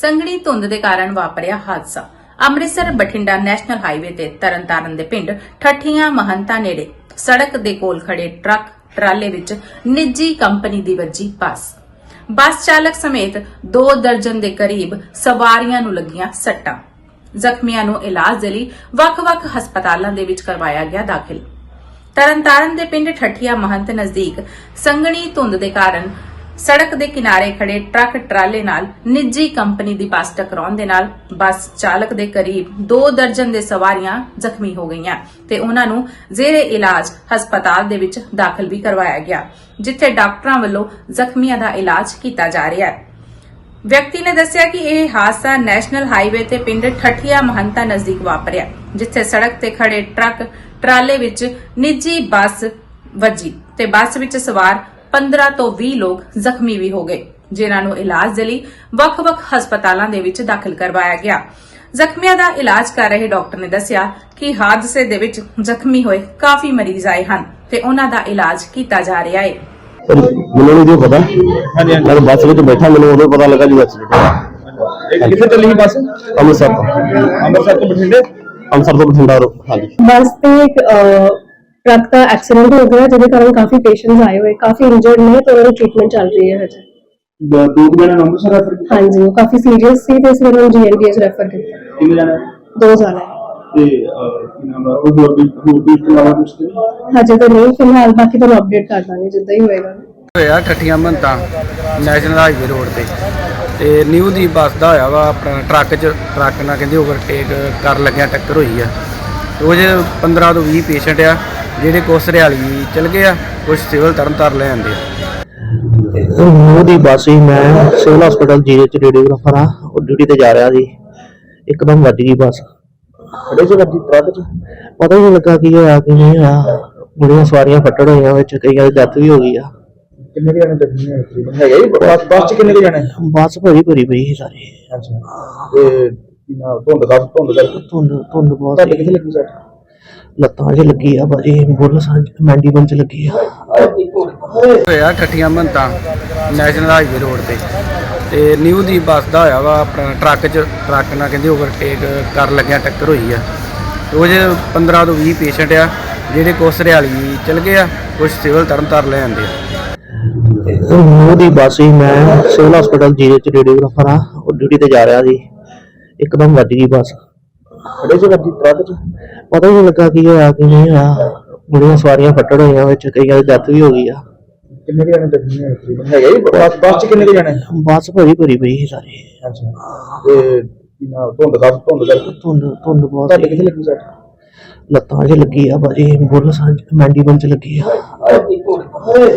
ਸੰਘਣੀ ਧੁੰਦ ਦੇ ਕਾਰਨ ਵਾਪਰਿਆ ਹਾਦਸਾ। ਅੰਮ੍ਰਿਤਸਰ ਬਠਿੰਡਾ ਨੈਸ਼ਨਲ ਹਾਈਵੇ ਤੇ ਤਰਨਤਾਰਨ ਦੇ ਪਿੰਡ ਠੱਠੀਆਂ ਮਹੰਤਾ ਨੇੜੇ ਸੜਕ ਦੇ ਕੋਲ ਖੜੇ ਟਰੱਕ ਟਰਾਲੇ ਵਿੱਚ ਨਿੱਜੀ ਕੰਪਨੀ ਦੀ ਵੱਜੀ ਬੱਸ। ਬੱਸ ਚਾਲਕ ਸਮੇਤ 2 ਦਰਜਨ ਦੇ ਕਰੀਬ ਸਵਾਰੀਆਂ ਨੂੰ ਲੱਗੀਆਂ ਸੱਟਾਂ। ਜ਼ਖਮੀਆਂ ਨੂੰ ਇਲਾਜ ਦੇ ਲਈ ਵੱਖ-ਵੱਖ ਹਸਪਤਾਲਾਂ ਦੇ ਵਿੱਚ ਕਰਵਾਇਆ ਗਿਆ ਦਾਖਲ। ਤਰਨਤਾਰਨ ਦੇ ਪਿੰਡ ਠੱਠੀਆ ਮਹੰਤ ਨਜ਼ਦੀਕ ਸੰਘਣੀ ਧੁੰਦ ਦੇ ਕਾਰਨ ਸੜਕ ਦੇ ਕਿਨਾਰੇ ਖੜੇ ਟਰੱਕ ਟਰਾਲੇ ਨਾਲ ਨਿੱਜੀ ਕੰਪਨੀ ਦੀ ਬੱਸ ਟਕਰਾਉਣ ਦੇ ਨਾਲ ਬੱਸ ਚਾਲਕ ਦੇ ਕਰੀਬ 2 ਦਰਜਨ ਦੇ ਸਵਾਰੀਆਂ ਜ਼ਖਮੀ ਹੋ ਗਈਆਂ ਤੇ ਉਹਨਾਂ ਨੂੰ ਜ਼ੇਰੇ ਇਲਾਜ ਹਸਪਤਾਲ ਦੇ ਵਿੱਚ ਦਾਖਲ ਵੀ ਕਰਵਾਇਆ ਗਿਆ, ਜਿੱਥੇ ਡਾਕਟਰਾਂ ਵੱਲੋਂ ਜ਼ਖਮੀਆਂ ਦਾ ਇਲਾਜ ਕੀਤਾ ਜਾ ਰਿਹਾ ਹੈ। ਵਿਅਕਤੀ ਨੇ ਦੱਸਿਆ ਕਿ ਇਹ ਹਾਦਸਾ ਨੈਸ਼ਨਲ ਹਾਈਵੇ ਤੇ ਪਿੰਡ ਠੱਠੀਆ ਮਹੰਤਾ ਨਜ਼ਦੀਕ ਵਾਪਰਿਆ, ਜਿੱਥੇ ਸੜਕ ਤੇ ਖੜੇ ਟਰੱਕ ਟਰਾਲੇ ਵਿੱਚ ਨਿੱਜੀ ਬੱਸ ਵੱਜੀ ਤੇ ਬੱਸ ਵਿੱਚ ਸਵਾਰ 15 ਤੋਂ 20 ਲੋਕ ਜ਼ਖਮੀ ਵੀ ਹੋ ਗਏ ਜਿਨ੍ਹਾਂ ਨੂੰ ਇਲਾਜ ਦੇ ਲਈ ਵੱਖ-ਵੱਖ ਹਸਪਤਾਲਾਂ ਦੇ ਵਿੱਚ ਦਾਖਲ ਕਰਵਾਇਆ ਗਿਆ। ਜ਼ਖਮੀਆਂ ਦਾ ਇਲਾਜ ਕਰ ਰਹੇ ਡਾਕਟਰ ਨੇ ਦੱਸਿਆ ਕਿ ਹਾਦਸੇ ਦੇ ਵਿੱਚ ਜ਼ਖਮੀ ਹੋਏ ਕਾਫੀ ਮਰੀਜ਼ ਆਏ ਹਨ ਤੇ ਉਹਨਾਂ ਦਾ ਇਲਾਜ ਕੀਤਾ ਜਾ ਰਿਹਾ ਹੈ। ਮੈਨੂੰ ਨਹੀਂ ਜੋ ਪਤਾ। ਹਾਂਜੀ ਮੈਂ ਬੱਸ ਵਿੱਚ ਬੈਠਾ ਮੈਨੂੰ ਉਦੋਂ ਪਤਾ ਲੱਗਾ ਜੀ ਐਕਸੀਡੈਂਟ ਹੋਇਆ ਕਿੱਥੇ ਚੱਲੀ ਬੱਸ? ਅੰਮ੍ਰਿਤਸਰ ਤੋਂ। ਅੰਮ੍ਰਿਤਸਰ ਤੋਂ ਬਠਿੰਡੇ? ਅੰਮ੍ਰਿਤਸਰ ਤੋਂ ਬਠਿੰਡਾ ਹਾਂਜੀ। ਬੱਸ ਤੇ ਟਰੱਕ ਦਾ ਐਕਸੀਡੈਂਟ ਹੋ ਗਿਆ ਜਿਹਦੇ ਕਾਰਨ ਕਾਫੀ ਪੇਸ਼ੈਂਟਸ ਆਏ ਹੋਏ ਕਾਫੀ ਇੰਜਰਡ ਨੇ ਤੇ ਉਹਨਾਂ ਦੀ ਟ੍ਰੀਟਮੈਂਟ ਚੱਲ ਰਹੀ ਹੈ ਹਜੇ। ਦੋ ਕੁ ਜਣੇ ਨੂੰ ਅੰਮ੍ਰਿਤਸਰ ਰੈਫਰ ਕੀਤਾ? ਹਾਂਜੀ ਉਹ ਕਾਫੀ ਸੀਰੀਅਸ ਸੀ ਤੇ ਇਸ ਲਈ ਉਹਨੂੰ ਜੀਐਨਡੀਐਸ ਰੈਫਰ ਕੀਤਾ। ਕਿੰਨੇ ਜਣੇ? ਦੋ ਜਾਣੇ। ਤੇ ਅਹ, ਕੀ ਨਾਮ ਆ ਉਹ ਹੋਰ ਵੀ ਹੋਰ ਵੀ ਇਸ ਤੋਂ ਇਲਾਵਾ ਹਜੇ ਤਾਂ ਨਹੀਂ ਫਿਲਹਾਲ ਬਾਕੀ ਤੁਹਾਨੂੰ ਅਪਡੇਟ ਕਰ ਦਾਂਗੇ ਜਿੱਦਾਂ ਹੀ ਹੋਏਗਾ। ਹੋਇਆ Thathian Mantan national highway road ਤੇ। ਤੇ ਨਿਊ ਦੀ ਬੱਸ ਦਾ ਹੋਇਆ ਵਾ ਆਪਣਾ ਟਰੱਕ 'ਚ ਟਰੱਕ ਨਾਲ ਕਹਿੰਦੇ ਓਵਰਟੇਕ ਕਰਨ ਲੱਗਿਆ ਟੱਕਰ ਹੋਈ ਆ। ਉਹ 'ਚ 15 ਤੋਂ 20 ਪੇਸ਼ੈਂਟ ਆ ਜਿਹੜੇ ਕੁਛ ਹਰਿਆਲੀ ਚਲ ਗਏ ਆ ਕੁਝ ਸਿਵਲ ਤਰਨਤਾਰ ਲੈ ਆਂਦੇ ਆ। ਉਹ ਦੀ ਬੱਸ ਮੈਂ ਸਿਵਲ ਹਸਪੀਟਲ ਜੀਰੇ ਚ ਰੇਡੀਓਗ੍ਰਾਫਰ ਆ ਉਹ ਡਿਊਟੀ ਤੇ ਜਾ ਰਿਹਾ ਸੀ। ਇੱਕਦਮ ਵੱਜ ਗਈ ਬੱਸ। ਖੜੇ ਸੀ ਵੱਜੀ ਟਰੱਕ ਚ? ਪਤਾ ਹੀ ਨਹੀਂ ਲੱਗਾ ਕੀ ਹੋਇਆ ਕੀ ਨਹੀਂ ਹੋਇਆ। ਬੜੀਆਂ ਸਵਾਰੀਆਂ ਫੱਟੜ ਹੋਈਆਂ ਵਿੱਚ ਕਈਆਂ ਦੀ ਡੈਥ ਵੀ ਹੋ ਗਈ ਆ। ਕਿੰਨੇ ਕੁ ਜਣੇ ਤਕਰੀਬਨ ਹੈਗੇ ਜੀ? ਬੱਸ ਬੱਸ ਚ ਕਿੰਨੇ ਕੁ ਜਣੇ? ਬੱਸ ਭਰੀ ਭਰੀ ਪਈ ਸੀ ਸਾਰੀ। ਅੱਛਾ। ਤੇ ਕੀ ਧੁੰਦ ਦਾ ਧੁੰਦ ਕਰਕੇ? ਧੁੰਦ ਧੁੰਦ ਬਹੁਤ ਤੁਹਾਡੇ। ਕਿੱਥੇ ਲੱਗੀ ਸੱਟ? ਲੱਤਾਂ 'ਚ ਲੱਗੀ ਆ ਬਾਜੀ ਬੁੱਲ ਮੈਂਡੀਬਲ 'ਚ ਲੱਗੀ ਆ। ਹੋਇਆ Thathian Mantan national highway road ਤੇ। ਤੇ ਨਿਊ ਦੀ ਬੱਸ ਦਾ ਹੋਇਆ ਵਾ ਆਪਣਾ ਟਰੱਕ 'ਚ ਟਰੱਕ ਨਾਲ ਕਹਿੰਦੇ ਓਵਰਟੇਕ ਕਰਨ ਲੱਗਿਆ ਟੱਕਰ ਹੋਈ ਆ। 'ਚ 15 ਤੋਂ 20 ਪੇਸ਼ੈਂਟ ਆ ਜਿਹੜੇ ਕੁਛ ਹਰਿਆਲੀ ਚਲ ਗਏ ਆ ਕੁਝ ਸਿਵਲ ਤਰਨਤਾਰ ਲੈ ਆਂਦੇ ਆ। ਉਹ ਦੀ ਬੱਸ ਸੀ ਮੈਂ ਸਿਵਲ ਹਸਪੀਟਲ ਜੀਰੇ ਚ ਰੇਡੀਓਗ੍ਰਾਫਰ ਆ ਉਹ ਡਿਊਟੀ ਤੇ ਜਾ ਰਿਹਾ ਸੀ। ਇੱਕਦਮ ਵੱਜ ਗਈ ਬੱਸ। ਖੜੇ ਸੀ ਵੱਜੀ ਟਰੱਕ ਚ? ਪਤਾ ਹੀ ਨਹੀਂ ਲੱਗਾ ਕੀ ਹੋਇਆ ਕੀ ਨਹੀਂ ਹੋਇਆ। ਬੜੀਆਂ ਸਵਾਰੀਆਂ ਫੱਟੜ ਹੋਈਆਂ ਵਿੱਚ ਕਈਆਂ ਦੀ ਡੈਥ ਵੀ ਹੋ ਗਈ ਆ। ਕਿੰਨੇ ਕੁ ਜਣੇ ਜ਼ਖਮੀ ਹੋਏ ਤਕਰੀਬਨ ਹੈਗੇ ਜੀ? ਬੱਸ ਬੱਸ ਚ ਕਿੰਨੇ ਕੁ ਜਣੇ? ਬੱਸ ਭਰੀ ਭਰੀ ਪਈ ਸੀ ਸਾਰੀ। ਅੱਛਾ। ਤੇ ਧੁੰਦ ਦਾ ਧੁੰਦ ਕਰਕੇ ਧੁੰਦ ਧੁੰਦ ਬਹੁਤ ਤੁਹਾਡੇ। ਕਿੱਥੇ ਲੱਗੀ ਸੱਟ ਲੱਤਾਂ 'ਚ ਲੱਗੀ ਆ ਬਾਜੀ ਬੁੱਲ ਸਾਂਝ ਮੈਂਡੀਬਲ 'ਚ ਲੱਗੀ ਆ।